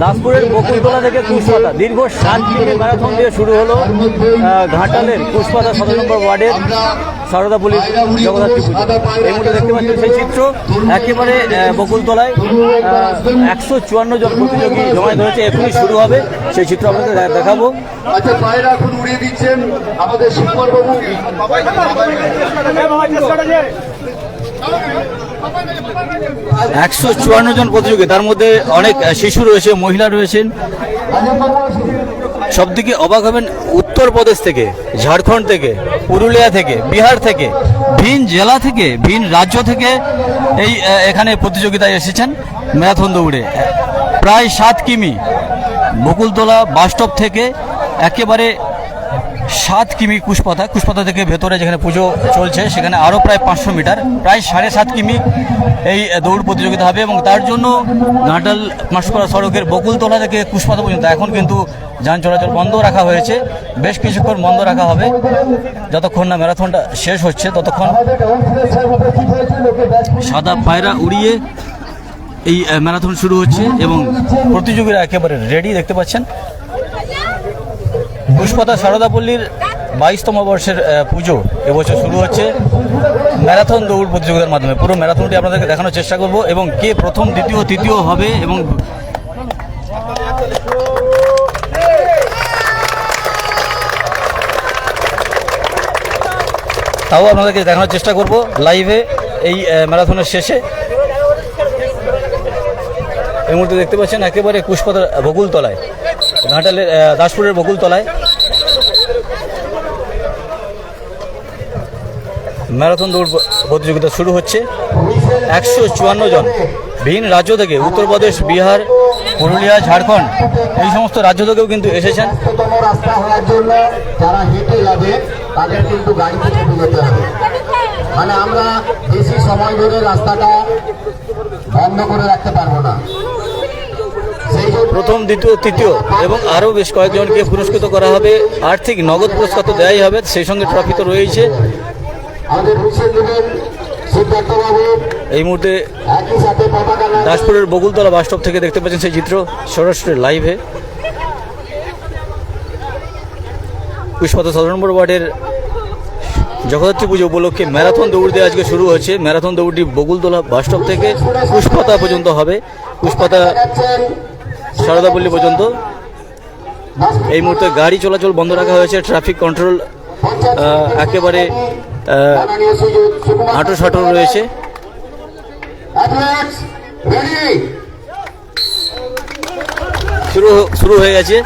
দাসপুরের বকুলতলা থেকে কুশপাতা দীর্ঘ সাত কিমি ম্যারাথন দিয়ে শুরু হলো ঘাটালের কুশপাতা সতেরো নম্বর ওয়ার্ডের সারদাপল্লির জগদ্ধাত্রী পুজো এই মুহূর্তে দেখতে পাচ্ছেন সেই চিত্র একেবারে আহ, বকুলতলায় একশো চুয়ান্ন জন প্রতিযোগী জমায়েত হয়েছে এখনই শুরু হবে সেই চিত্র আপনাদের দেখাবো আচ্ছা পায়রা এখন উড়িয়ে দিচ্ছেন আমাদের একশো চুয়ান্ন জন প্রতিযোগী, তার মধ্যে অনেক শিশু রয়েছে, মহিলা রয়েছেন। সবদিকে অবাক হবেন উত্তরপ্রদেশ থেকে, ঝাড়খণ্ড থেকে, পুরুলিয়া থেকে, বিহার থেকে, ভিন জেলা থেকে, ভিন রাজ্য থেকে এই এখানে প্রতিযোগিতায় এসেছেন ম্যারাথন দৌড়ে। প্রায় সাত কিমি, বকুলতলা বাসস্টপ থেকে একেবারে সাত কিমি কুশপাতা কুশপাতা থেকে ভেতরে যেখানে পুজো চলছে, সেখানে আরও প্রায় পাঁচশো মিটার, প্রায় সাড়ে সাত কিমি এই দৌড় প্রতিযোগিতা হবে এবং তার জন্য ঘাটাল মাসকড়া সড়কের বকুলতলা থেকে কুশপাতা পর্যন্ত এখন কিন্তু যান চলাচল বন্ধ রাখা হয়েছে। বেশ কিছুক্ষণ বন্ধ রাখা হবে। যতক্ষণ না ম্যারাথনটা শেষ হচ্ছে, ততক্ষণ সাদা পায়রা উড়িয়ে এই ম্যারাথন শুরু হচ্ছে এবং প্রতিযোগীরা একেবারে রেডি দেখতে পাচ্ছেন। পুষ্পতা সারদাপল্লীর বাইশতম বর্ষের পুজো এবছর শুরু হচ্ছে। ম্যারাথন দৌড় প্রতিযোগিতার মাধ্যমে। পুরো ম্যারাথনটি আপনাদেরকে দেখানোর চেষ্টা করব এবং কে প্রথম, দ্বিতীয়, তৃতীয় হবে এবং তাও আপনাদেরকে দেখানোর চেষ্টা করব লাইভে এই ম্যারাথনের শেষে। এই মুহূর্তে দেখতে পাচ্ছেন একেবারে কুশপতার বকুলতলায়, ঘাটালের দাসপুরের বকুলতলায়। ম্যারাথন দৌড় প্রতিযোগিতা শুরু হচ্ছে। একশো চুয়ান্ন জন। ভিন রাজ্য থেকে উত্তরপ্রদেশ বিহার পুরুলিয়া ঝাড়খণ্ড এই সমস্ত রাজ্য থেকেও কিন্তু এসেছেন। রাস্তা হওয়ার জন্য যারা হেঁটে যাবে তাদের কিন্তু গাড়িতে চেপে যেতে হবে। মানে আমরা বেশি সময় ধরে রাস্তাটা বন্ধ করে রাখতে পারব না। প্রথম দ্বিতীয় তৃতীয় এবং আরও বেশ কয়েকজনকে পুরস্কৃত করা হবে। আর্থিক নগদ পুরস্কার তো দেওয়াই হবে সেই সঙ্গে ট্রফি তো রয়েছে এই মুহূর্তে দাসপুরের বকুলতলা বাসস্টপ থেকে দেখতে পাচ্ছেন সেই চিত্র সরাসরি লাইভে। পুষ্পত সদর নম্বর ওয়ার্ডের জগদ্ধাত্রী পুজো উপলক্ষে ম্যারাথন দৌড় দিয়ে আজকে শুরু হচ্ছে ম্যারাথন দৌড়টি বকুলতলা বাসস্টপ থেকে পুষ্পতা পর্যন্ত হবে। পুষ্পতা সারদাপল্লী পর্যন্ত। এই মুহূর্তে গাড়ি চলাচল বন্ধ রাখা হয়েছে। ট্রাফিক কন্ট্রোল একেবারে হাঁটু সাঁটু রয়েছে। শুরু শুরু হয়ে গেছে।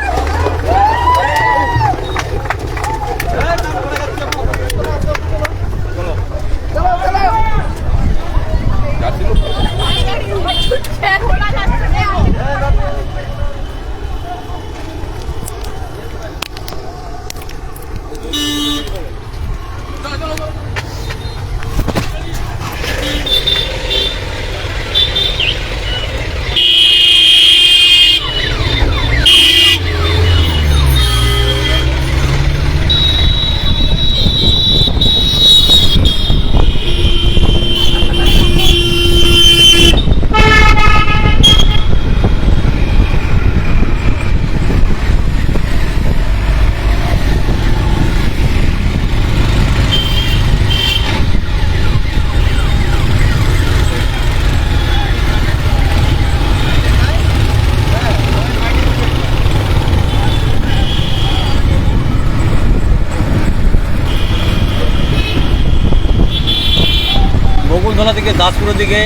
বকুলতলা থেকে দাসপুরের দিকে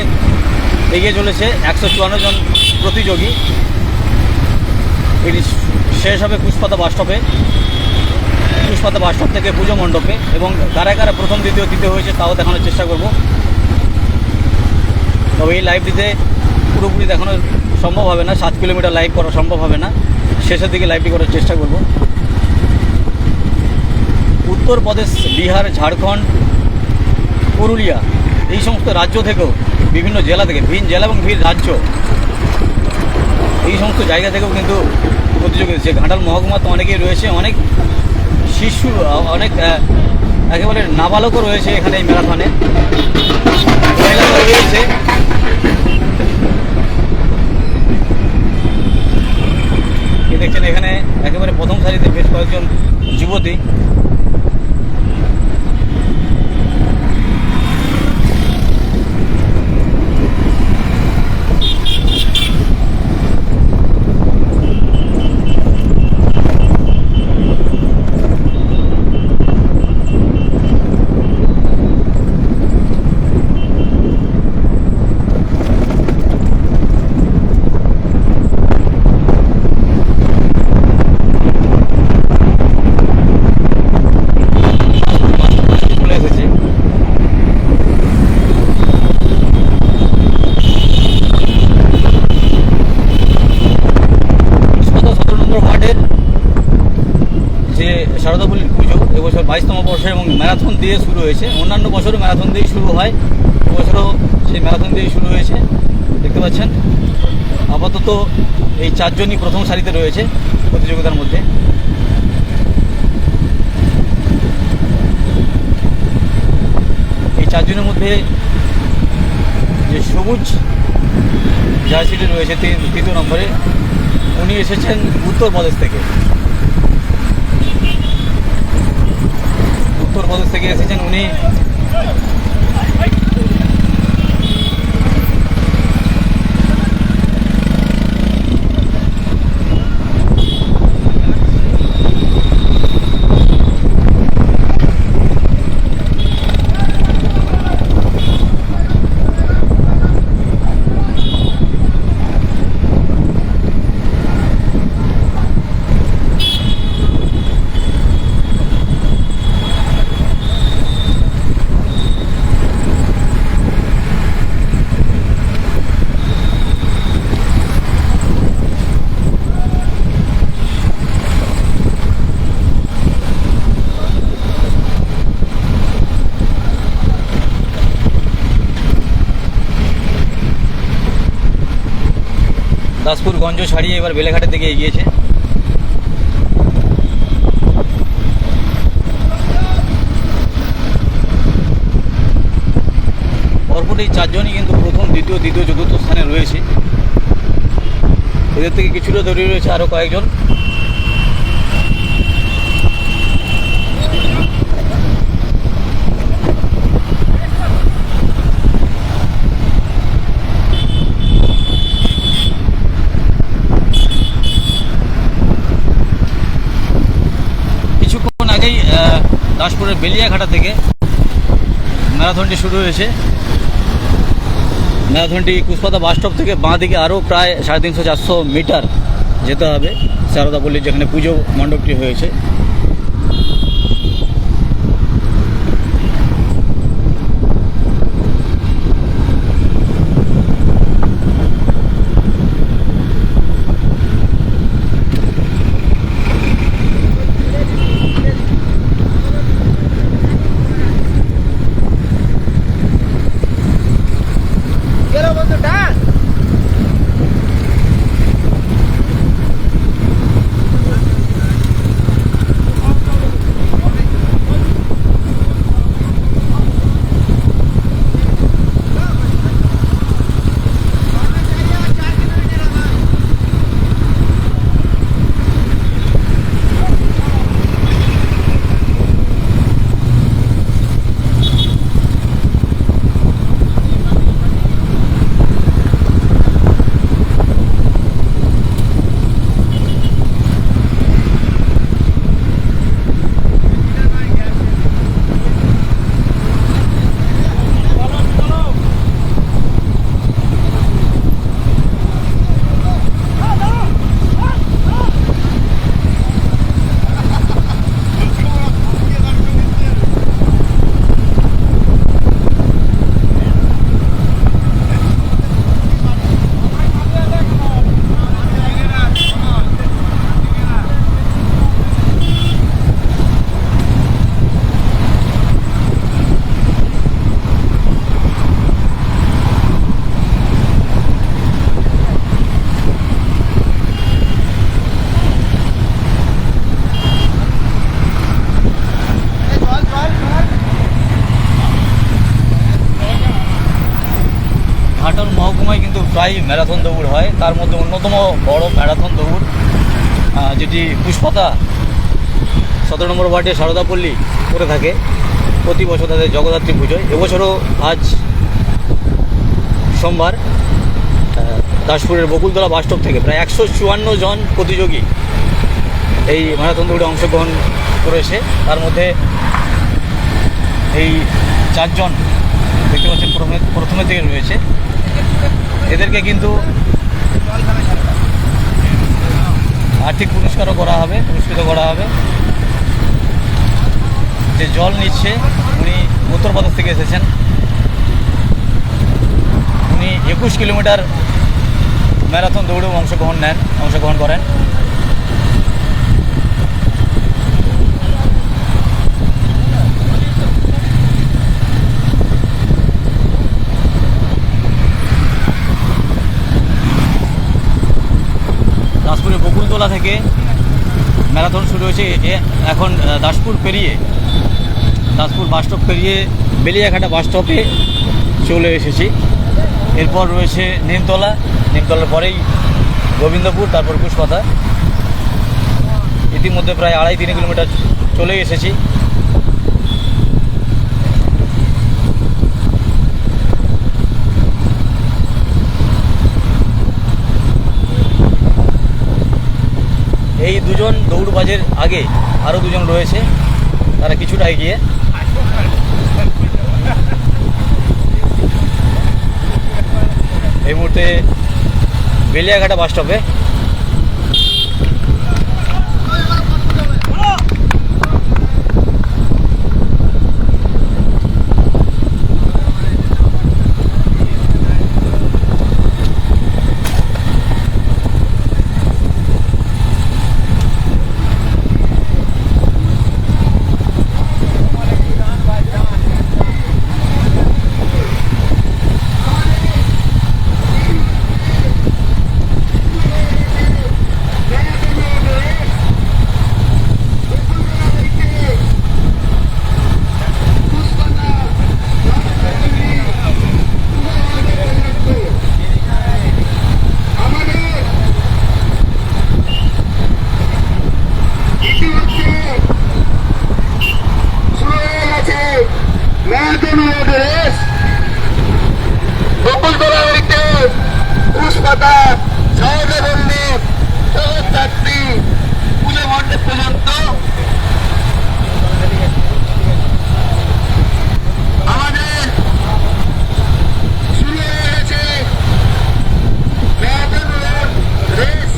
এগিয়ে চলেছে একশো চুয়ান্ন জন প্রতিযোগী। এটি শেষ হবে পুষ্পাতা বাসস্টপে পুষ্পাতা বাসস্টপ থেকে পুজো মণ্ডপে এবং কারা কারা প্রথম, দ্বিতীয়, তৃতীয় হয়েছে তাও দেখানোর চেষ্টা করব। তবে এই লাইভটিতে পুরোপুরি দেখানো সম্ভব হবে না, সাত কিলোমিটার লাইভ করা সম্ভব হবে না। শেষের দিকে লাইভটি করার চেষ্টা করব। উত্তরপ্রদেশ, বিহার, ঝাড়খণ্ড, পুরুলিয়া। এই সমস্ত রাজ্য থেকেও, বিভিন্ন জেলা থেকে, ভিন জেলা এবং ভিন রাজ্য, এই সমস্ত জায়গা থেকেও কিন্তু প্রতিযোগী যে ঘাটাল মহকুমা তো অনেকেই রয়েছে, অনেক শিশু, অনেক একেবারে নাবালকও রয়েছে এখানে এই ম্যারাথনে। রয়েছে এখানে একেবারে প্রথম সারিতে বেশ কয়েকজন যুবতী চলে এসেছে সতেরো সতেরো নম্বর ওয়ার্ডের যে শারদাবলীর পুজো এবছর বাইশতম বর্ষ এবং হয়েছে অন্যান্য বছরও ম্যারাথন দিয়েই শুরু হয়। বছরও সেই ম্যারাথন দিয়েই শুরু হয়েছে। দেখতে পাচ্ছেন? আপাতত এই চারজনই প্রথম সারিতে রয়েছে প্রতিযোগিতার মধ্যে। এই চারজনের মধ্যে যে সবুজ জার্সিটি রয়েছে তৃতীয় নম্বরে, উনি এসেছেন উত্তরপ্রদেশ থেকে। উত্তরপ্রদেশ থেকে এসেছেন। উনি দাসপুর গঞ্জ ছাড়িয়ে এবার বেলেঘাটের দিকে এগিয়েছে। পরপর এই চারজনই কিন্তু প্রথম, দ্বিতীয় দ্বিতীয় চতুর্থ স্থানে রয়েছে। এদের থেকে কিছুটা দৌড়ে রয়েছে আরও কয়েকজন। দাসপুরের বেলিয়াঘাটা থেকে ম্যারাথনটি শুরু হয়েছে। ম্যারাথনটি কুশপাতা বাসস্টপ থেকে বাঁ দিকে আরও প্রায় সাড়ে তিনশো চারশো মিটার যেতে হবে। সারদাপল্লির যেখানে পুজো মণ্ডপটি হয়েছে। ঘাটল মহকুমায় কিন্তু প্রায় ম্যারাথন দৌড় হয়। তার মধ্যে অন্যতম বড় ম্যারাথন দৌড় যেটি পুষ্পতা সতেরো নম্বর ওয়ার্ডে সারদাপল্লী করে থাকে। প্রতি বছর তাদের জগদ্ধাত্রী পুজোয়। এবছরও আজ সোমবার দাসপুরের বকুলতলা বাসস্টপ থেকে প্রায় একশো চুয়ান্ন জন প্রতিযোগী এই ম্যারাথন দৌড়ে অংশগ্রহণ করেছে। তার মধ্যে এই চারজন দেখতে পাচ্ছেন প্রথমে প্রথমে থেকে রয়েছে। এদেরকে কিন্তু আর্থিক পুরস্কারও করা হবে, পুরস্কৃত করা হবে। যে জল নিচ্ছে, উনি উত্তরপ্রদেশ থেকে এসেছেন। উনি একুশ কিলোমিটার ম্যারাথন দৌড়েও অংশগ্রহণ নেন, অংশগ্রহণ করেন। বকুলতলা থেকে ম্যারাথন শুরু হয়েছে এখন দাসপুর পেরিয়ে, দাসপুর বাসস্টপ পেরিয়ে বেলিয়াঘাটা বাসস্টপে চলে এসেছি। এরপর রয়েছে নিমতলা, নিমতলার পরেই গোবিন্দপুর, তারপর কুশপাতা। ইতিমধ্যে প্রায় আড়াই তিন কিলোমিটার চলে এসেছি। এই দুজন দৌড়বাজের আগে আরও দুজন রয়েছে, তারা কিছুটা এগিয়ে। এই মুহূর্তে বেলিয়াঘাটা বাস স্টপে ইতিমধ্যে শুরু হয়ে গেছে ম্যারাথন রেস বকুলতলা হইতে পুষ্পতা সহজে মন্দির সহযাত্রী পুজো মণ্ডপ পর্যন্ত আমাদের শুরু হয়ে গেছে ম্যারাথন রেস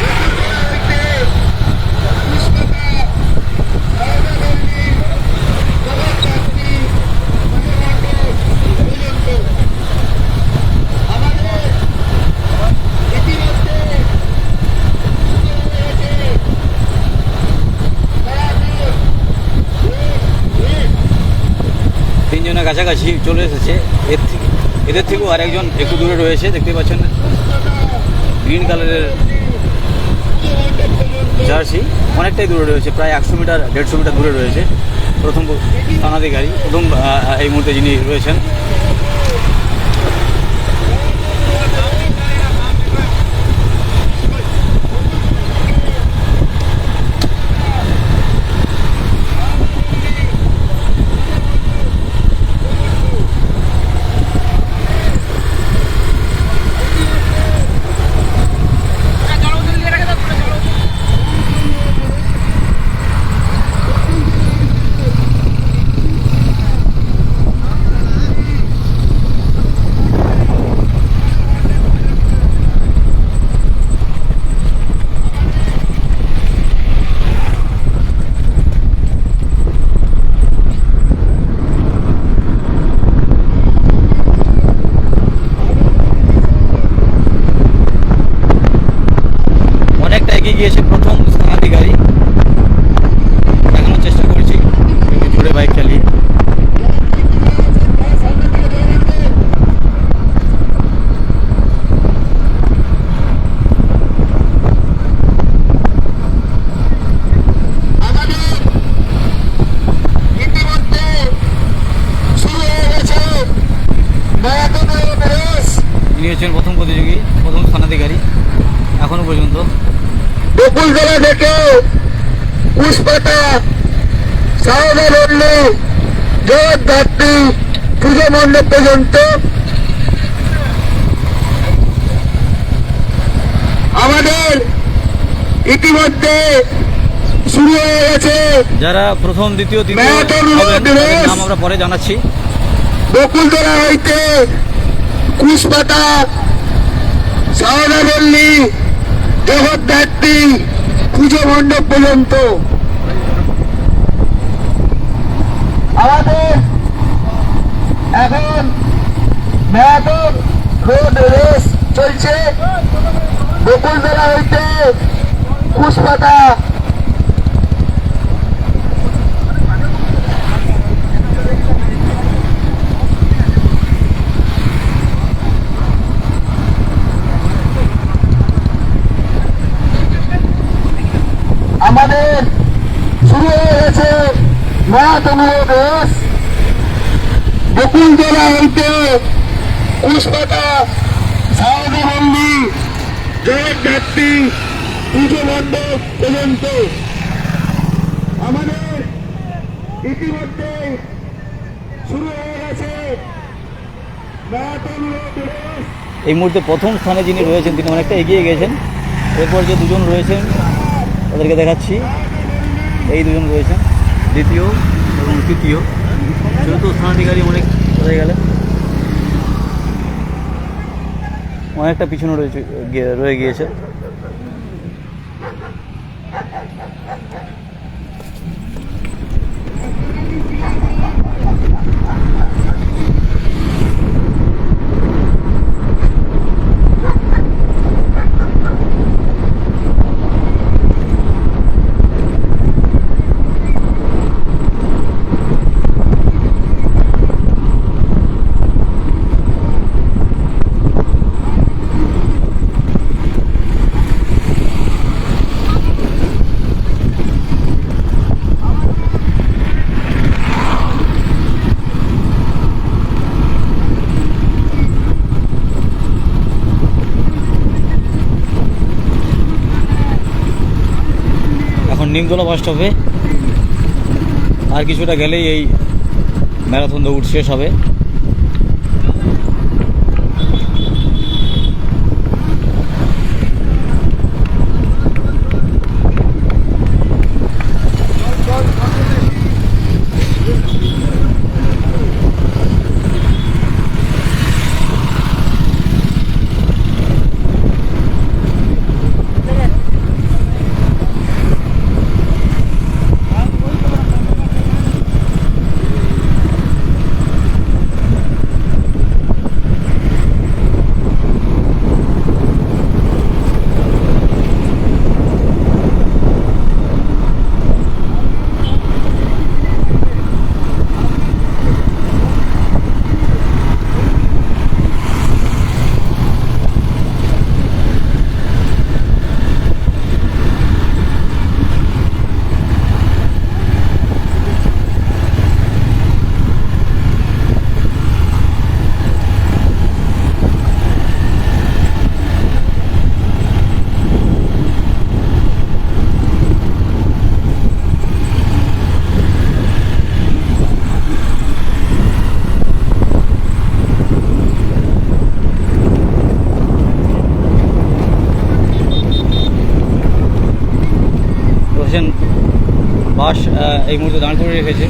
বকুলতলা হইতে পুষ্পতা সহজে মন্দির সহযাত্রী পুজো মণ্ডপ পর্যন্ত আমাদের ইতিমধ্যে শুরু হয়েছে ম্যারাথন রেস তিনজনের কাছাকাছি চলে এসেছে। এর থেকে এদের থেকেও আরেকজন একটু দূরে রয়েছে, দেখতে পাচ্ছেন। গ্রিন কালারের জার্সি। অনেকটাই দূরে রয়েছে, প্রায় একশো মিটার, দেড়শো মিটার দূরে রয়েছে। প্রথম স্থানাধিকারী প্রথম এই মুহূর্তে যিনি রয়েছেন অনেকটা এগিয়ে গিয়েছে প্রথম স্থানাধিকারী দেখানোর চেষ্টা করেছি একটু জোরে বাইক চালিয়ে আমাদের ইতিমধ্যে শুরু হয়ে গেছে ম্যারাথন রেস ইনি হচ্ছেন প্রথম প্রতিযোগী প্রথম স্থানাধিকারী এখনও পর্যন্ত বকুলতলা থেকে কুশপাতা সাউদা লড়লে জগদ্ধাত্রী মণ্ডপ পর্যন্ত। আমাদের ইতিমধ্যে শুরু হয়ে গেছে। যারা প্রথম দ্বিতীয় তৃতীয়। নাম আমরা পরে জানাচ্ছি। বকুলতলা হইতে কুশপাতা পুজো মণ্ডপ পর্যন্ত। আমাদের এখন ম্যারাথন রোড রেস চলছে। বকুলতলা হইতে কুশপাতা। আমাদের শুরু হয়ে গেছে ম্যারাথন রোড রেস বকুল জেলা হইতে কুশপাতা সাউদিবন্দি জগদ্ধাত্রী পুজো মণ্ডপ পর্যন্ত। আমাদের ইতিমধ্যে শুরু হয়ে গেছে এই মুহূর্তে প্রথম স্থানে যিনি রয়েছেন, তিনি অনেকটা এগিয়ে গেছেন। এরপর যে দুজন রয়েছেন তাদেরকে দেখাচ্ছি। এই দুজন রয়েছেন, দ্বিতীয় এবং তৃতীয়। চতুর্থ স্থানাধিকারী অনেক কোথায় গেলেন? অনেকটা পিছনে রয়েছে রয়ে গিয়েছে। নিমতলা বাস স্টপে আর কিছুটা গেলেই এই ম্যারাথন দৌড় শেষ হবে রয়েছেন বাস আহ, এই মুহূর্তে দাঁড় করে রেখেছে।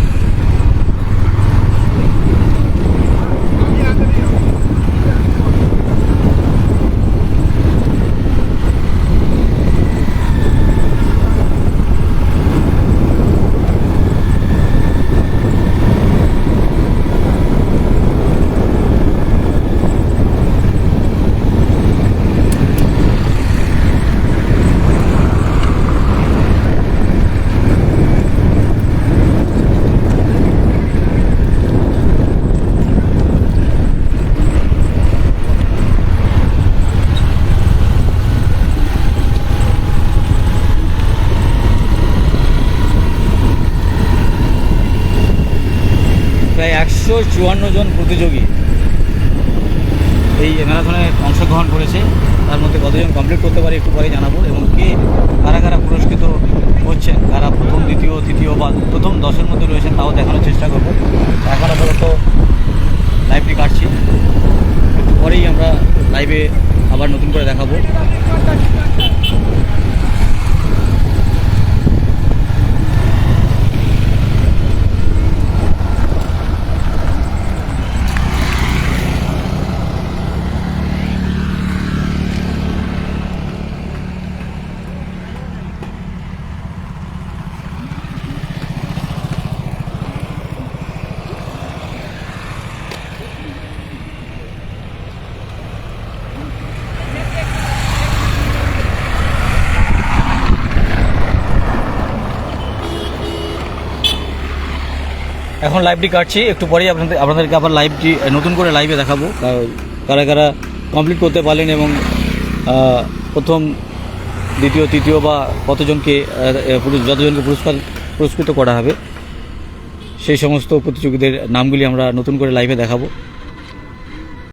প্রায় একশো চুয়ান্ন জন প্রতিযোগী এই ম্যারাথনে অংশগ্রহণ করেছে। তার মধ্যে কতজন কমপ্লিট করতে পারে একটু পরে জানাব। এবং কে, কারা কারা পুরস্কৃত হচ্ছেন, কারা প্রথম, দ্বিতীয়, তৃতীয় বা প্রথম, দশের মধ্যে রয়েছেন তাও দেখানোর চেষ্টা করব। এখন আপাতত লাইভটি কাটছি। একটু পরেই আমরা লাইভে আবার নতুন করে দেখাবো। এখন লাইভটি কাটছি, একটু পরেই আপনাদের আপনাদেরকে আবার লাইভটি নতুন করে লাইভে দেখাবো। কারা কারা কমপ্লিট করতে পারলেন এবং প্রথম, দ্বিতীয়, তৃতীয় বা কতজনকে যতজনকে পুরস্কার পুরস্কৃত করা হবে, সেই সমস্ত প্রতিযোগীদের নামগুলি আমরা নতুন করে লাইভে দেখাবো।